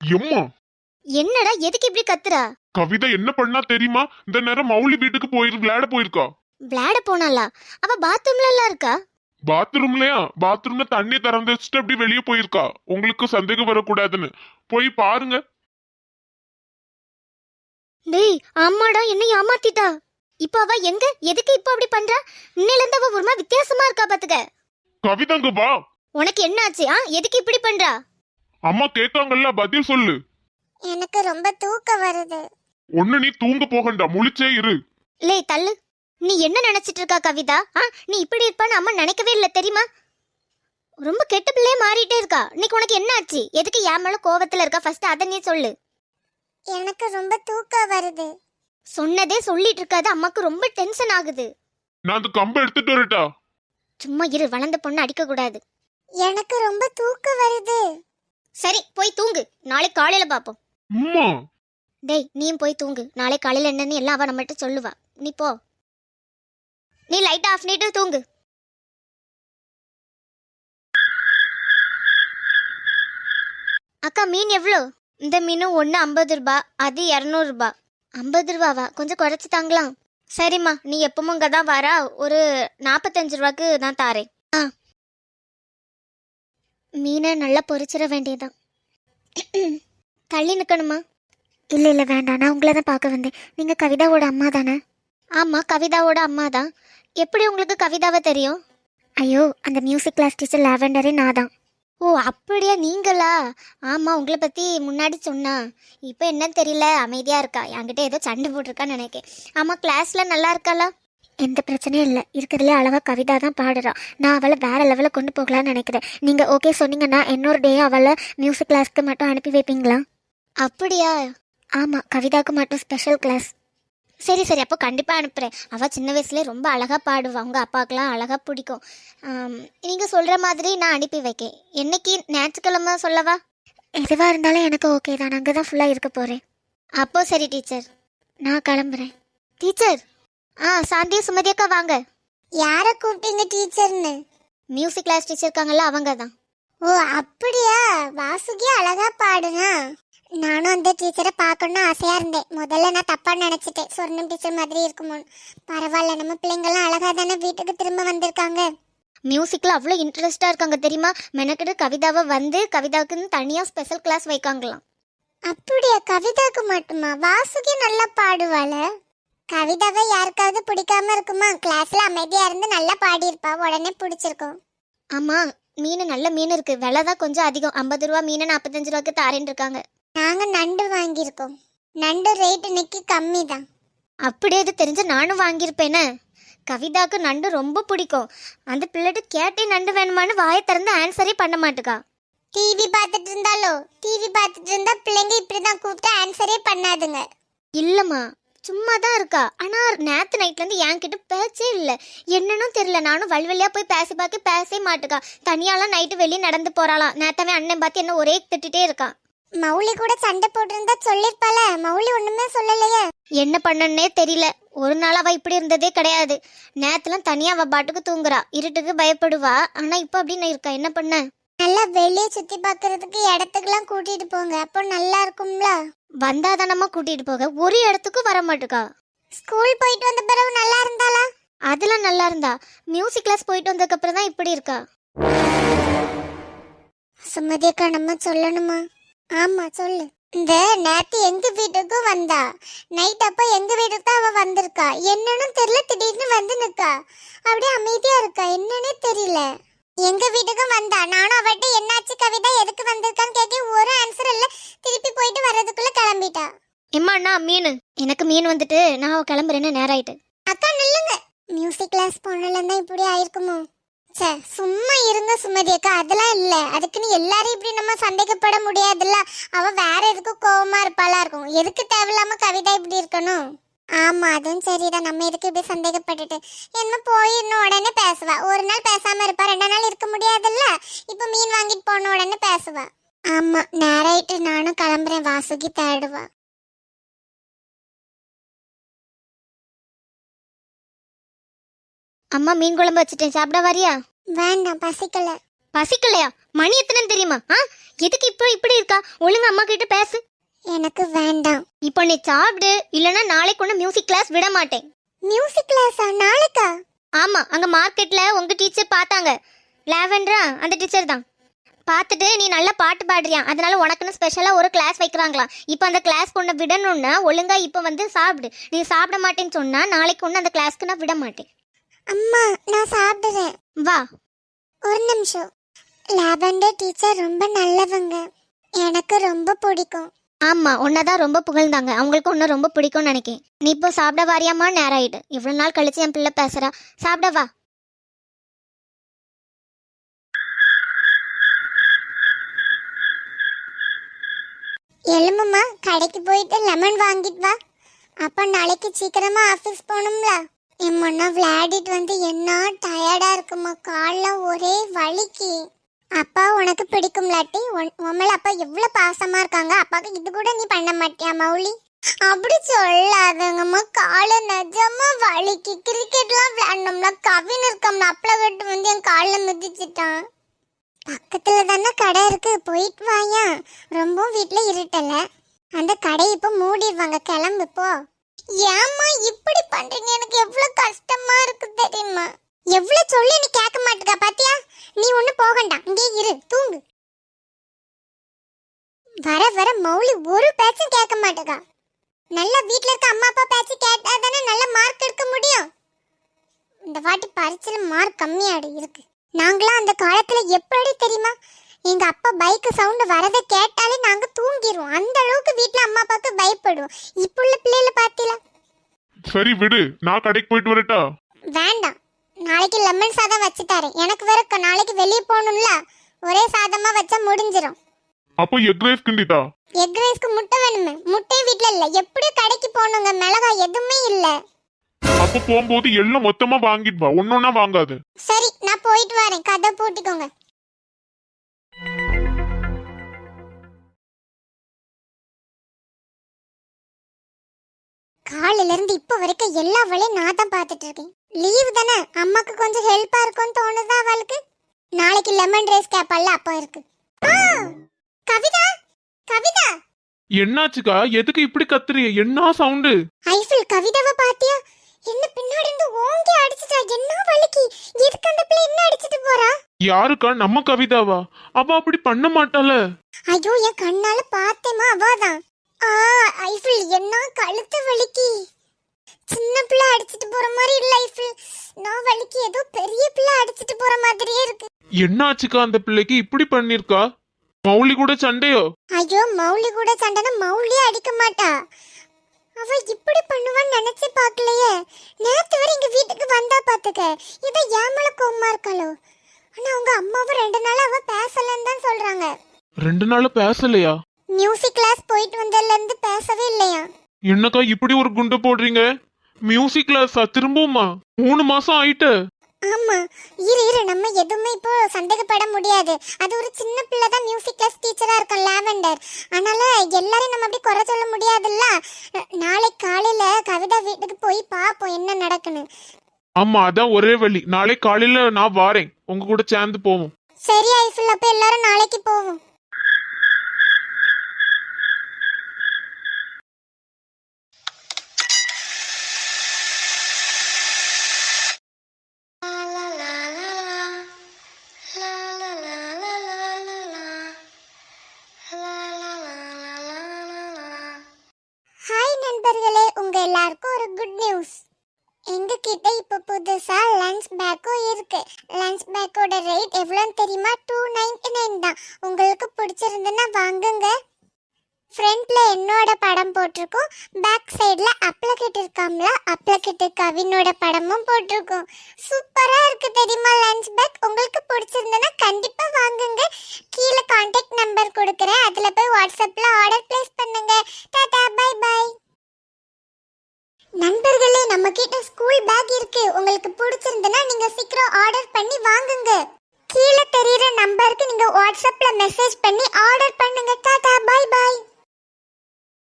எம்மா? என்னடா எதுக்கு இப்படி கத்துறா? கவிதா என்ன பண்ணா தெரியுமா? இந்த நேரம் மௌலி வீட்டுக்கு போயிரு விளையாட போயிருக்கா. விளையாட போனாளா? அவ பாத்ரூம்ல எல்லாம் இருக்கா? பாத்ரூம்லயா பாத்ரூம்ல தண்ணி திறந்து வச்சுட்டு அப்படி வெளியே போயிருக்கா. உங்களுக்கு சந்தேகம் வரக்கூடாதுன்னு. போய் பாருங்க. டேய் அம்மாடா என்ன ஏமாத்திட்டா. இப்ப அவ எங்க? எதுக்கு இப்ப அப்படி பண்றா? இன்னையில இருந்து அவ ஒரு மாதிரி வித்தியாசமா இருக்கா பாத்துக்க. கவிதாங்க வா. உனக்கு என்ன ஆச்சு ஆ? எதுக்கு இப்படி பண்றா? அம்மா கேட்காங்கல்ல பதில் சொல்லு. எனக்கு ரொம்ப தூக்கம் வருது. ஒண்ணு நீ தூங்க போகண்டா முழிச்சே இரு. லே தள்ளு. நீ என்ன நினைச்சிட்டு இருக்கா கவிதா? ஆ நீ இப்படி இருப்பான்னு அம்மா நினைக்கவே இல்லை தெரியுமா? ரொம்ப கெட்ட பிள்ளையே மாறிட்டே இருக்கா. இன்னைக்கு உனக்கு என்ன ஆச்சு? எதுக்கு என் மேல கோவத்துல இருக்கா? ஃபர்ஸ்ட் அதை நீ சொல்லு. எனக்கு ரொம்ப தூக்கம் வருது. சொன்னதே சொல்லிட்டு இருக்காது. அம்மாக்கு ரொம்ப டென்ஷன் ஆகுது. நான் அந்த கம்பை எடுத்துட்டு வரட்டா? சும்மா இரு வளர்ந்த பொண்ணு அடிக்க கூடாது. எனக்கு ரொம்ப தூக்கம் வருது. சரி போய் தூங்கு. நாளைக்கு காலையில பாப்போம். அம்மா! டேய் நீயும் போய் தூங்கு. நாளை காலையில என்னன்னு எல்லாம் அவ நம்மகிட்ட சொல்லுவா. நீ போ. நீ லைட் ஆஃப் பண்ணிட்டு தூங்கு. அக்கா மீன் எவ்வளோ இந்த மீன் ஒன்று ஐம்பது ரூபா அது இரநூறுபா ஐம்பது ரூபாவா? கொஞ்சம் குறைச்சி தாங்கலாம். சரிம்மா நீ எப்பவும் இங்கே தான் வரா. ஒரு நாற்பத்தஞ்சு ரூபாக்கு நான் தாரேன். ஆ. மீனை நல்லா பொரிச்சிட வேண்டியதான் தள்ளி நிற்கணுமா இல்லை இல்லை வேண்டாம். நான் உங்களை தான் பார்க்க வந்தேன். நீங்கள் கவிதாவோட அம்மா தானே? ஆமாம் கவிதாவோட அம்மா தான். எப்படி உங்களுக்கு கவிதாவை தெரியும்? ஐயோ அந்த மியூசிக் கிளாஸ் டீச்சர் லாவெண்டரே நான் தான். ஓ அப்படியா? நீங்களா? ஆமாம் உங்களை பற்றி முன்னாடி சொன்னா. இப்போ என்னன்னு தெரியல. அமைதியாக இருக்கா? என்கிட்ட ஏதோ சண்டை போட்டிருக்கான்னு நினைக்கேன். ஆமாம் கிளாஸில் நல்லா இருக்காளா? எந்த பிரச்சனையும் இல்லை. இருக்கிறதுலே அழகாக கவிதா தான் பாடுறா. நான் அவளை வேற லெவலில் கொண்டு போகலான்னு நினைக்கிறேன். நீங்கள் ஓகே சொன்னீங்கன்னா இன்னொரு டே அவளை மியூசிக் கிளாஸ்க்கு மட்டும் அனுப்பி வைப்பீங்களா? அப்படியா? ஆமாம் கவிதாவுக்கு மட்டும் ஸ்பெஷல் கிளாஸ் சரி சரி. அப்போ கண்டிப்பாக அனுப்புகிறேன் அவள் சின்ன வயசுலேயே ரொம்ப அழகாக பாடுவா. உங்கள் அப்பாவுக்குலாம் அழகாக பிடிக்கும். நீங்கள் சொல்கிற மாதிரி நான் அனுப்பி வைக்கேன். என்னைக்கு? ஞாயிற்றுக்கிழமை சொல்லவா? எதுவாக இருந்தாலும் எனக்கு ஓகே தான். அங்கே தான் ஃபுல்லாக இருக்க போகிறேன் அப்போ சரி டீச்சர் நான் கிளம்புறேன். டீச்சர் ஆ சாந்தி சுமதி அக்கா வாங்க. யார கூப்பிட்டீங்க டீச்சர்னு? மியூசிக் கிளாஸ் டீச்சர் இருக்காங்கல்ல அவங்க தான் ஓ அப்படியா? வாசுகி அழகா பாடுனா? நானும் அந்த டீச்சரை பார்க்கணும்னு ஆசையா இருந்தேன். முதல்ல நான் தப்பா நினைச்சிட்டேன். சொர்ணம் டீச்சர் மாதிரி இருக்குமோன்னு பரவாயில்ல நம்ம பிள்ளைங்கெல்லாம் அழகா தானே வீட்டுக்கு திரும்ப வந்திருக்காங்க. மியூசிக்கில் அவ்வளோ இன்ட்ரெஸ்டாக இருக்காங்க தெரியுமா? மெனக்கிட்டு கவிதாவை வந்து கவிதாவுக்குன்னு தனியாக ஸ்பெஷல் கிளாஸ் வைக்காங்களாம். அப்படியா? கவிதாக்கு மட்டுமா? வாசுகி நல்லா பாடுவாள. கவிதாவை யாருக்காவது பிடிக்காம இருக்குமா? கிளாஸ்ல அமைதியா இருந்து நல்லா பாடியிருப்பா. உடனே பிடிச்சிருக்கும். ஆமாம் மீன் நல்ல மீன் இருக்குது விலை தான் கொஞ்சம் அதிகம். ஐம்பது ரூபா மீனை நாற்பத்தஞ்சு ரூபாய்க்கு தாரேன்னு இருக்காங்க. நாங்க நண்டு வாங்கியிருக்கோம். நண்டு ரேட் இன்னைக்கு கம்மி தான். அப்படியே இது தெரிஞ்சு நானும் வாங்கியிருப்பேனே? கவிதாக்கு நண்டு ரொம்ப பிடிக்கும். அந்த பிள்ளைட்டு கேட்டே நண்டு வேணுமான்னு வாயை திறந்து ஆன்சரே பண்ண மாட்டுக்கா. டிவி பார்த்துட்டு இருந்தாலோ? டிவி பார்த்துட்டு இருந்தா பிள்ளைங்க இப்படிதான் கூப்பிட்டு ஆன்சரே பண்ணாதுங்க. இல்லைம்மா சும்மா தான் இருக்கா ஆனால் நேற்று நைட்லேருந்து என்கிட்ட பேச்சே இல்லை. என்னன்னு தெரியல. நானும் வழிவழியாக போய் பேசி பார்க்க பேசவே மாட்டுக்கா. தனியாலாம் நைட்டு வெளியே நடந்து போகிறாளாம் நேத்தவே அண்ணன் பார்த்து என்ன ஒரே திட்டிகிட்டே இருக்கான் மௌலி கூட சண்டை போட்டிருந்தா சொல்லிருப்பால மௌலி ஒண்ணுமே சொல்லலையே. என்ன பண்ணனே தெரியல. ஒரு நாள் அவ இப்படி இருந்ததே கிடையாது. நேத்துலாம் தனியா அவ பாட்டுக்கு தூங்குறா. இருட்டுக்கு பயப்படுவா. ஆனா இப்ப அப்படின்னு இருக்கா? என்ன பண்ண? நல்லா வெளியே சுத்தி பார்க்கிறதுக்கு இடத்துக்குலாம் கூட்டிட்டு போங்க. அப்போ நல்லா இருக்கும்ல? வந்தாதானமா கூட்டிட்டு போக. ஒரு இடத்துக்கும் வர மாட்டுக்கா ஸ்கூல் போயிட்டு வந்த பிறகு நல்லா இருந்தாளா? அதெல்லாம் நல்லா இருந்தா. மியூசிக் கிளாஸ் போயிட்டு வந்ததுக்கு அப்புறம் தான் இப்படி இருக்கா? சுமதி அக்கா நம்ம சொல்லணுமா? ஆமா சொல்லு. இந்த நேத்து எங்க வீட்டுக்கும் வந்தா? நைட் அப்ப எங்க வீட்டுக்கு தான் அவ வந்திருக்கா? என்னன்னு தெரியல. திடீர்னு வந்து நிக்கா. அப்படியே அமைதியா இருக்கா? என்னன்னே தெரியல. எங்க வீட்டுக்கும் வந்தா? நானும் அவட்ட என்னாச்சு கவிதா? எதுக்கு வந்திருக்கான்னு கேட்க ஒரு ஆன்சர் இல்ல. திருப்பி போயிட்டு வர்றதுக்குள்ள கிளம்பிட்டா. எம்மா அண்ணா மீன். எனக்கு மீன் வந்துட்டு நான் கிளம்புறேன்னு நேரம் ஆயிட்டு. அக்கா நில்லுங்க. மியூசிக் கிளாஸ் போனல தான் இப்படி ஆயிருக்குமோ? ச்சே சும்மா இருங்க சுமதி அக்கா. அதெல்லாம் இல்ல. அதுக்குன்னு எல்லாரும் இப்படி நம்ம சந்தேகப்பட முடியாதுல்ல. அவ வேற எதுக்கு கோவமா இருப்பாளா இருக்கும். எதுக்கு தேவையில்லாம கவிதா இப்படி இருக்கணும்? ஆமா அதுவும் சரிதான். நம்ம எதுக்கு இப்படி சந்தேகப்பட்டுட்டு? என்ன போயிடணும் உடனே பேசுவா. ஒரு நாள் பேசாம இருப்பா ரெண்டு நாள் இருக்க முடியாதுல்ல? இப்ப மீன் வாங்கிட்டு போன உடனே பேசுவா. ஆமா நேராயிட்டு நானும் கிளம்புறேன். வாசுகி தேடுவா. அம்மா மீன் குழம்பு வச்சுட்டேன். சாப்பிட வரியா? வேண்டாம் பசிக்கல. பசிக்கலையா? மணி எத்தனைன்னு தெரியுமா? ஆ? எதுக்கு இப்போ இப்படி இருக்கா? ஒழுங்கா அம்மா கிட்ட பேசு. எனக்கு வேண்டாம். இப்போ நீ சாப்பிடு இல்லனா நாளைக்கு ஒன்று மியூசிக் கிளாஸ் விட மாட்டேன். மியூசிக் கிளாஸா நாளைக்கா? ஆமா அங்க மார்க்கெட்ல உங்க டீச்சர் பார்த்தாங்க. லாவெண்டரா அந்த டீச்சர் தான். பார்த்துட்டு நீ நல்லா பாட்டு பாடுறியா? அதனால உனக்குன்னு ஸ்பெஷலா ஒரு கிளாஸ் வைக்கிறாங்களாம் இப்போ அந்த கிளாஸ் கொண்டு விடணும்னா ஒழுங்கா இப்போ வந்து சாப்பிடு. நீ சாப்பிட மாட்டேன்னு சொன்னா நாளைக்கு ஒன்று அந்த கிளாஸ்க்கு நான் விட மாட்டேன். அம்மா நான் சாப்பிடுறேன். வா. ஒரு நிமிஷம். லாவெண்டர் டீச்சர் ரொம்ப நல்லவங்க. எனக்கு ரொம்ப பிடிக்கும். ஆமா உன்னதான் ரொம்ப புகழ்ந்தாங்க. அவங்களுக்கு ஒன்னும் ரொம்ப பிடிக்கும்னு நினைக்கேன். நீ இப்போ சாப்பிட வாரியாமா நேரம் ஆயிடு இவ்வளவு நாள் கழிச்சு என் பிள்ளை பேசுறா. சாப்பிட வா. எலும்புமா கடைக்கு போயிட்டு லெமன் வாங்கிட்டு வா. அப்ப நாளைக்கு சீக்கிரமா ஆபீஸ் போகணும்ல. என் முன்ன விளையாடிட்டு வந்து என்ன டயர்டா இருக்குமா. கால்லாம் ஒரே வலிக்கு. அப்பா உனக்கு பிடிக்கும்லாட்டி. உன் உன் மேல அப்பா எவ்வளவு பாசமா இருக்காங்க? அப்பாவுக்கு இது கூட நீ பண்ண மாட்டியா மௌலி? அப்படி சொல்லாதங்கம்மா. கால நிஜமா வலிக்கு. கிரிக்கெட்லாம் விளையாடணும்னா கவின் இருக்கம்ல. அப்பள கட்டு வந்து என் காலில் மிதிச்சிட்டான். பக்கத்துல தானே கடை இருக்கு. போயிட்டு வாயா. ரொம்பவும் வீட்டில் இருட்டல. அந்த கடை இப்ப மூடிடுவாங்க. கிளம்பு போ. ஏம்மா இப்படி பண்றீங்க? எனக்கு எவ்வளவு கஷ்டமா இருக்கு தெரியுமா? எவ்வளவு சொல்லி நீ கேட்க மாட்டுக்கா. பாத்தியா? நீ ஒண்ணு போகண்டா இங்கே இரு. தூங்கு. வர வர மௌலி ஒரு பேச்சும் கேட்க மாட்டேக்கா. நல்ல வீட்ல இருக்க அம்மா அப்பா பேச்சு கேட்டா தானே நல்ல மார்க் எடுக்க முடியும். இந்த வாட்டி பரீட்சையில மார்க் கம்மியாடு இருக்கு. நாங்களாம் அந்த காலத்துல எப்படி தெரியுமா? எங்க அப்பா பைக் சவுண்ட் வரதை கேட்டாலே நாங்க தூங்கிடுவோம் அந்த அளவுக்கு வீட்ல அம்மா அப்பாவுக்கு பயப்படுவோம். இப்போ உள்ள பிள்ளைகளை பாத்தீங்களா? சரி விடு. நான் கடைக்கு போயிட்டு வரட்டா? வேண்டாம். நாளைக்கு லெமன் சாதம் வச்சு தரேன் எனக்கு வேற நாளைக்கு வெளியே போகணும்ல. ஒரே சாதமா வச்சா முடிஞ்சிரும். அப்போ எக் ரைஸ் கிண்டிதா எக் ரைஸ்க்கு முட்டை வேணுமே. முட்டையும் வீட்ல இல்ல. எப்படியும் கடைக்கு போகணுங்க. மிளகாய் எதுவுமே இல்ல. அப்போ போகும்போது எல்லாம் மொத்தமா வாங்கிட்டு வா. ஒன்னொன்னா வாங்காது. சரி நான் போயிட்டு வரேன். கதை போட்டுக்கோங்க. காலையில இருந்து இப்ப வரைக்கும் எல்லா வேலையும் நான் தான் பார்த்துட்டு இருக்கேன். லீவு தானே? அம்மாக்கு கொஞ்சம் ஹெல்ப்பா இருக்கும்னு தோணுதா அவளுக்கு? நாளைக்கு லெமன் ரைஸ் கேப்பால அப்போ இருக்கு. ஆ, கவிதா? கவிதா? என்னாச்சுக்கா? எதுக்கு இப்படி கத்துறிய என்ன சவுண்டு ஐஃபில் கவிதாவை பாத்தியா? என்ன பின்னாடி இருந்து ஓங்கி அடிச்சிட்டா? என்ன வலிக்கு எதுக்கு அந்த பிள்ளை என்ன அடிச்சிட்டு போறா? யாருக்கா? நம்ம கவிதாவா? அவ அப்படி பண்ண மாட்டாள. ஐயோ என் கண்ணால பார்த்தேமா அவாதான். ஆ ஐஃபில் என்ன கழுத்து வலிக்கு சின்ன பிள்ளை அடிச்சிட்டு போற மாதிரி இல்ல ஐஃபில். நான் வலிக்கு ஏதோ பெரிய பிள்ளை அடிச்சிட்டு போற மாதிரியே இருக்கு. என்னாச்சுக்கா அந்த பிள்ளைக்கு? இப்படி பண்ணிருக்கா? மௌலி கூட சண்டையோ? ஐயோ மௌலி கூட சண்டைனா மௌலியே அடிக்க மாட்டா. அவ இப்படி பண்ணுவான்னு நினைச்சு பார்க்கலையே. நேத்து வரை எங்க வீட்டுக்கு வந்தா பாத்துக்க. இவ ஏமல கோவமா இருக்காளோ. ஆனா அவங்க அம்மாவும் ரெண்டு நாளா அவ பேசலன்னு தான் சொல்றாங்க. ரெண்டு நாள் பேசலையா? மியூசிக் கிளாஸ் போயிட்டு வந்ததுல இருந்து பேசவே இல்லையா? என்னக்கா இப்படி ஒரு குண்டை போடுறீங்க? மியூசிக் கிளாஸா திரும்பவுமா மூணு மாசம் ஆயிட்டு. ஆமா. இரு இரு. நம்ம எதுவுமே இப்போ சந்தேகப்பட முடியாது. அது ஒரு சின்ன பிள்ளை தான் மியூசிக் கிளாஸ் டீச்சரா இருக்கும் லாவெண்டர் அதனால எல்லாரையும் நம்ம அப்படி குறை சொல்ல முடியாதுல்ல? நாளைக்கு காலையில கவிதா வீட்டுக்கு போய் பாப்போம் என்ன நடக்குன்னு. ஆமா அதான் ஒரே வழி. நாளை காலையில நான் வாரேன். உங்க கூட சேர்ந்து போவோம். சரி ஐஃபில். அப்ப எல்லாரும் நாளைக்கு போவோம். எல்லாருக்கும் ஒரு குட் நியூஸ் எங்ககிட்ட இப்போ புதுசாக லன்ச் பேக்கும் இருக்கு. லன்ச் பேக்கோட ரேட் எவ்வளோன்னு தெரியுமா? டூ நைன்டி நைன் தான். உங்களுக்கு பிடிச்சிருந்துன்னா வாங்குங்க. ஃப்ரண்ட்ல என்னோட படம் போட்டிருக்கோம். பேக் சைடில் அப்ளகிட் இருக்காம்ல அப்ளகிட் கவினோட படமும் போட்டிருக்கோம். சூப்பராக இருக்கு தெரியுமா லன்ச் பேக் உங்களுக்கு பிடிச்சிருந்ததுன்னா கண்டிப்பாக வாங்குங்க. கீழே கான்டாக்ட் நம்பர் கொடுக்குறேன். அதில் போய் வாட்ஸ்அப்பில் ஆர்டர் ப்ளேஸ் பண்ணுங்க. நம்ம கிட்ட ஸ்கூல் பேக் இருக்கு. உங்களுக்கு பிடிச்சிருந்தனா நீங்க சீக்கிரம் ஆர்டர் பண்ணி வாங்குங்க. கீழே தெரியுற நம்பருக்கு நீங்க வாட்ஸ்அப்ல மெசேஜ் பண்ணி ஆர்டர் பண்ணுங்க. Tata bye by